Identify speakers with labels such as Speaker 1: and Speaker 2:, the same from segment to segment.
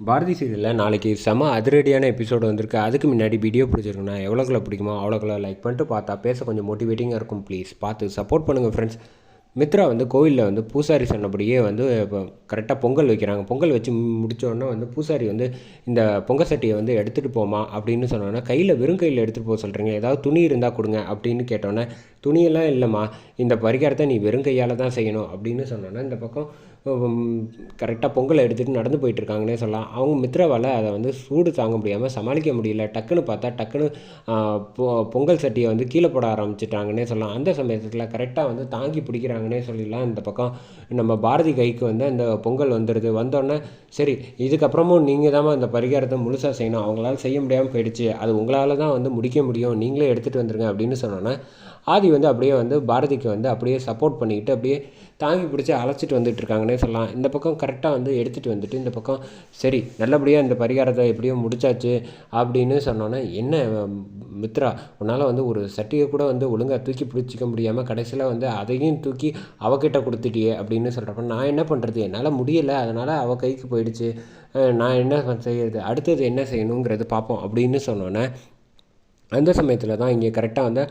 Speaker 1: பாரதி சீரியலில் நாளைக்கு செம அதிரடியான எபிசோடு வந்திருக்கு. அதுக்கு முன்னாடி வீடியோ பிடிச்சிருக்குன்னா எவ்வளோக்குள்ள பிடிக்குமோ அவ்வளோக்குள்ள லைக் பண்ணிட்டு பார்த்தா பேச கொஞ்சம் மோட்டிவேட்டிங்காக இருக்கும். ப்ளீஸ் பார்த்து சப்போர்ட் பண்ணுங்கள் ஃப்ரெண்ட்ஸ் மித்ரா வந்து கோவிலில் வந்து பூசாரி சொன்னபடியே வந்து இப்போ கரெக்டாக பொங்கல் வைக்கிறாங்க. பொங்கல் வச்சு முடித்தோடனே வந்து பூசாரி வந்து இந்த பொங்கல் சட்டியை வந்து எடுத்துகிட்டு போமா அப்படின்னு சொன்னோன்னா கையில் வெறும் கையில் எடுத்துகிட்டு போக சொல்கிறீங்க ஏதாவது துணி இருந்தால் கொடுங்க அப்படின்னு கேட்டோன்னே துணியெல்லாம் இல்லைம்மா இந்த பரிகாரத்தை நீ வெறும் கையால் தான் செய்யணும் அப்படின்னு சொன்னோன்னா இந்த பக்கம் கரெக்டாக பொங்கலை எடுத்துகிட்டு நடந்து போயிட்டுருக்காங்கன்னே சொல்லலாம். அவங்க மித்ராவால் அதை வந்து சூடு தாங்க முடியாமல் சமாளிக்க முடியல. டக்குன்னு பார்த்தா டக்குன்னு பொ பொங்கல் சட்டியை வந்து கீழே போட ஆரம்பிச்சிட்டாங்கன்னே சொல்லலாம். அந்த சமயத்தில் கரெக்டாக வந்து தாங்கி பிடிக்கிறாங்கன்னே சொல்லிடலாம். இந்த பக்கம் நம்ம பாரதி கைக்கு வந்து அந்த பொங்கல் வந்துடுது வந்தோடனே சரி இதுக்கப்புறமும் நீங்கள் தான் அந்த பரிகாரத்தை முழுசாக செய்யணும். அவங்களால செய்ய முடியாமல் போயிடுச்சு. அது உங்களால் தான் வந்து முடிக்க முடியும். நீங்களே எடுத்துகிட்டு வந்துருங்க அப்படின்னு சொன்னோன்னே ஆதி வந்து அப்படியே வந்து பாரதிக்கு வந்து அப்படியே சப்போர்ட் பண்ணிக்கிட்டு அப்படியே தாங்கி பிடிச்சி அழைச்சிட்டு வந்துட்டு இருக்காங்கன்னே சொல்லலாம். இந்த பக்கம் கரெக்டாக வந்து எடுத்துகிட்டு வந்துட்டு இந்த பக்கம் சரி நல்லபடியாக இந்த பரிகாரத்தை எப்படியோ முடிச்சாச்சு அப்படின்னு சொன்னோன்னே என்ன மித்ரா உன்னால் வந்து ஒரு சட்டியை கூட வந்து ஒழுங்காக தூக்கி பிடிச்சிக்க முடியாமல் கடைசியில் வந்து அதையும் தூக்கி அவகிட்ட கொடுத்துட்டியே அப்படின்னு சொல்கிறப்ப நான் என்ன பண்ணுறது என்னால் முடியலை அதனால் அவள் கைக்கு போயிடுச்சு. நான் என்ன செய்யறது? அடுத்தது என்ன செய்யணுங்கிறது பார்ப்போம் அப்படின்னு சொன்னோன்னே அந்த சமயத்தில் தான் இங்கே கரெக்டாக வந்து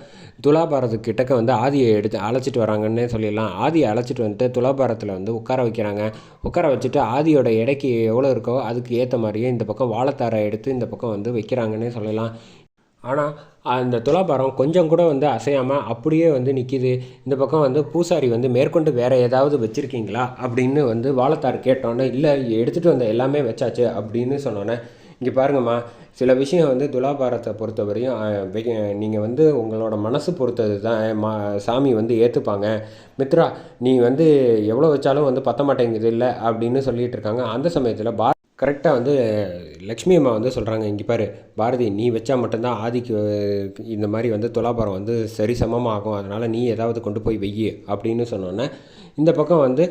Speaker 1: துலாபாரத்து கிட்டக்க வந்து ஆதியை எடுத்து அழைச்சிட்டு வராங்கன்னே சொல்லிடலாம். ஆதியை அழைச்சிட்டு வந்துட்டு துலாபாரத்தில் வந்து உட்கார வைக்கிறாங்க. உட்கார வச்சுட்டு ஆதியோட எடைக்கு எவ்வளோ இருக்கோ அதுக்கு ஏற்ற மாதிரியே இந்த பக்கம் வாழைத்தாரை எடுத்து இந்த பக்கம் வந்து வைக்கிறாங்கன்னே சொல்லலாம். ஆனால் அந்த துலாபாரம் கொஞ்சம் கூட வந்து அசையாமல் அப்படியே வந்து நிற்கிது இந்த பக்கம் வந்து பூசாரி வந்து மேற்கொண்டு வேறு ஏதாவது வச்சுருக்கீங்களா அப்படின்னு வந்து வாழைத்தார் கேட்டோன்னே இல்லை எடுத்துகிட்டு வந்த எல்லாமே வச்சாச்சு அப்படின்னு சொன்னோன்னே இங்கே பாருங்கம்மா சில விஷயம் வந்து துலாபாரத்தை பொறுத்தவரையும் நீங்கள் வந்து உங்களோட மனசு பொறுத்தது தான் மா சாமி வந்து ஏற்றுப்பாங்க மித்ரா நீ வந்து எவ்வளோ வச்சாலும் வந்து பத்த மாட்டேங்குது இல்லை அப்படின்னு சொல்லிகிட்டு இருக்காங்க. அந்த சமயத்தில் பா கரெக்டாக வந்து லக்ஷ்மி அம்மா வந்து சொல்கிறாங்க இங்கே பாரு பாரதி நீ வச்சா மட்டும்தான் ஆதிக்கு இந்த மாதிரி வந்து துலாபாரம் வந்து சரி சமமாக ஆகும். அதனால் நீ ஏதாவது கொண்டு போய் வெய்யி அப்படின்னு சொன்னோன்னே இந்த பக்கம் வந்து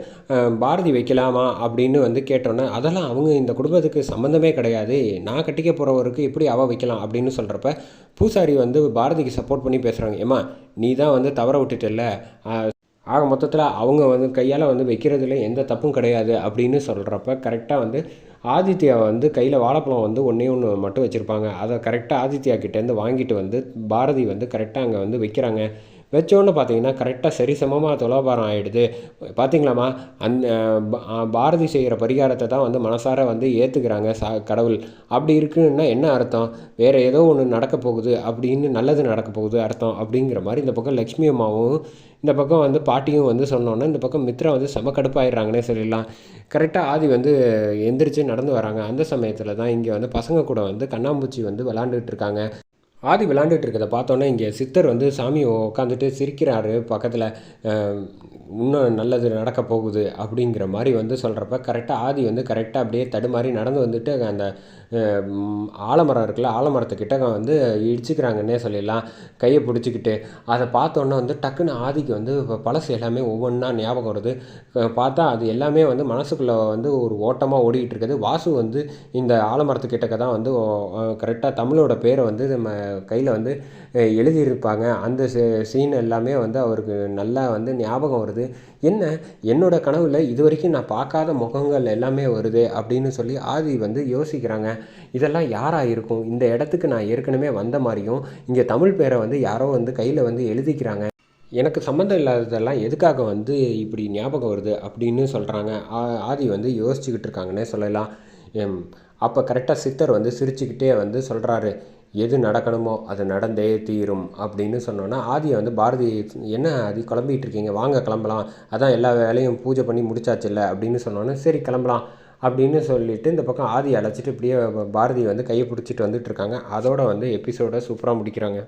Speaker 1: பாரதி வைக்கலாமா அப்படின்னு வந்து கேட்டோன்னே அதெல்லாம் அவங்க இந்த குடும்பத்துக்கு சம்மந்தமே கிடையாது. நான் கட்டிக்க போகிறவருக்கு எப்படி அவள் வைக்கலாம் அப்படின்னு சொல்கிறப்ப பூசாரி வந்து பாரதிக்கு சப்போர்ட் பண்ணி பேசுகிறாங்க ஏம்மா நீ தான் வந்து தவற விட்டுட்டல ஆக மொத்தத்தில் அவங்க வந்து கையால் வந்து வைக்கிறதுல எந்த தப்பும் கிடையாது அப்படின்னு சொல்கிறப்ப கரெக்டாக வந்து ஆதித்யா வந்து கையில் வாழைப்பழம் வந்து ஒன்றே ஒன்று மட்டும் வச்சுருப்பாங்க. அதை கரெக்டாக ஆதித்யா கிட்டேருந்து வாங்கிட்டு வந்து பாரதி வந்து கரெக்டாக அங்கே வந்து வைக்கிறாங்க. வச்சோன்னு பார்த்தீங்கன்னா கரெக்டாக சரிசமமாக துலாபாரம் ஆகிடுது பார்த்தீங்களாம்மா? அந்த பாரதி செய்கிற பரிகாரத்தை தான் வந்து மனசார வந்து ஏற்றுக்கிறாங்க சா கடவுள். அப்படி இருக்குன்னா என்ன அர்த்தம்? வேறு ஏதோ ஒன்று நடக்க போகுது அப்படின்னு நல்லது நடக்க போகுது அர்த்தம் அப்படிங்கிற மாதிரி இந்த பக்கம் லக்ஷ்மி அம்மாவும் இந்த பக்கம் வந்து பாட்டியும் வந்து சொன்னோன்னே இந்த பக்கம் மித்ரா வந்து செம கடுப்பாயிடுறாங்கன்னே சொல்லிடலாம். கரெக்டாக ஆதி வந்து எந்திரிச்சு நடந்து வராங்க. அந்த சமயத்தில் தான் இங்கே வந்து பசங்க கூட வந்து கண்ணாம்பூச்சி வந்து விளாண்டுட்டு இருக்காங்க. ஆதி விளாண்டுட்டு இருக்கிறத பார்த்தோன்னே இங்கே சித்தர் வந்து சாமி உட்காந்துட்டு சிரிக்கிறாரு. பக்கத்தில் இன்னும் நல்லது நடக்க போகுது அப்படிங்கிற மாதிரி வந்து சொல்கிறப்ப கரெக்டாக ஆதி வந்து கரெக்டாக அப்படியே தடுமாறி நடந்து வந்துட்டு அந்த ஆலமரம் இருக்குல்ல ஆலமரத்துக்கிட்ட வந்து இடிச்சுக்கிறாங்கன்னே சொல்லிடலாம். கையை பிடிச்சிக்கிட்டு அதை பார்த்தோன்னே வந்து டக்குன்னு ஆதிக்கு வந்து பழசு எல்லாமே ஒவ்வொன்றா ஞாபகம் வருது. பார்த்தா அது எல்லாமே வந்து மனசுக்குள்ளே வந்து ஒரு ஓட்டமாக ஓடிக்கிட்டு இருக்குது. வாசு வந்து இந்த ஆலமரத்துக்கிட்டக்க தான் வந்து கரெக்டாக தமிழோட பேரை வந்து நம்ம கையில் வந்து எழுதியிருப்பாங்க. அந்த சீன் எல்லாமே வந்து அவருக்கு நல்லா வந்து ஞாபகம் வருது. என்ன? என்னோடய கனவில் இது வரைக்கும் நான் பார்க்காத முகங்கள் எல்லாமே வருது அப்படின்னு சொல்லி ஆதி வந்து யோசிக்கிறாங்க. இதெல்லாம் யாராக இருக்கும்? இந்த இடத்துக்கு நான் ஏற்கனவே வந்த மாதிரியும் இங்கே தமிழ் பேரை வந்து யாரோ வந்து கையில் வந்து எழுதிக்கிறாங்க. எனக்கு சம்மந்தம் இல்லாததெல்லாம் எதுக்காக வந்து இப்படி ஞாபகம் வருது அப்படின்னு சொல்கிறாங்க ஆதி வந்து யோசிச்சுக்கிட்டு இருக்காங்கன்னே சொல்லலாம். அப்போ கரெக்டாக சித்தர் வந்து சிரிச்சுக்கிட்டே வந்து சொல்கிறாரு எது நடக்கணுமோ அது நடந்தே தீரும் அப்படின்னு சொன்னோன்னா ஆதியை வந்து பாரதி என்ன ஆதி கிளம்பிகிட்டு இருக்கீங்க வாங்க கிளம்பலாம் அதான் எல்லா வேலையும் பூஜை பண்ணி முடிச்சாச்சுல்ல அப்படின்னு சொன்னோன்னே சரி கிளம்பலாம் அப்படின்னு சொல்லிட்டு இந்த பக்கம் ஆதி அழைச்சிட்டு இப்படியே பாரதி வந்து கையை பிடிச்சிட்டு வந்துட்டு இருக்காங்க. அதோட வந்து எபிசோடை சூப்பராக முடிக்கிறாங்க.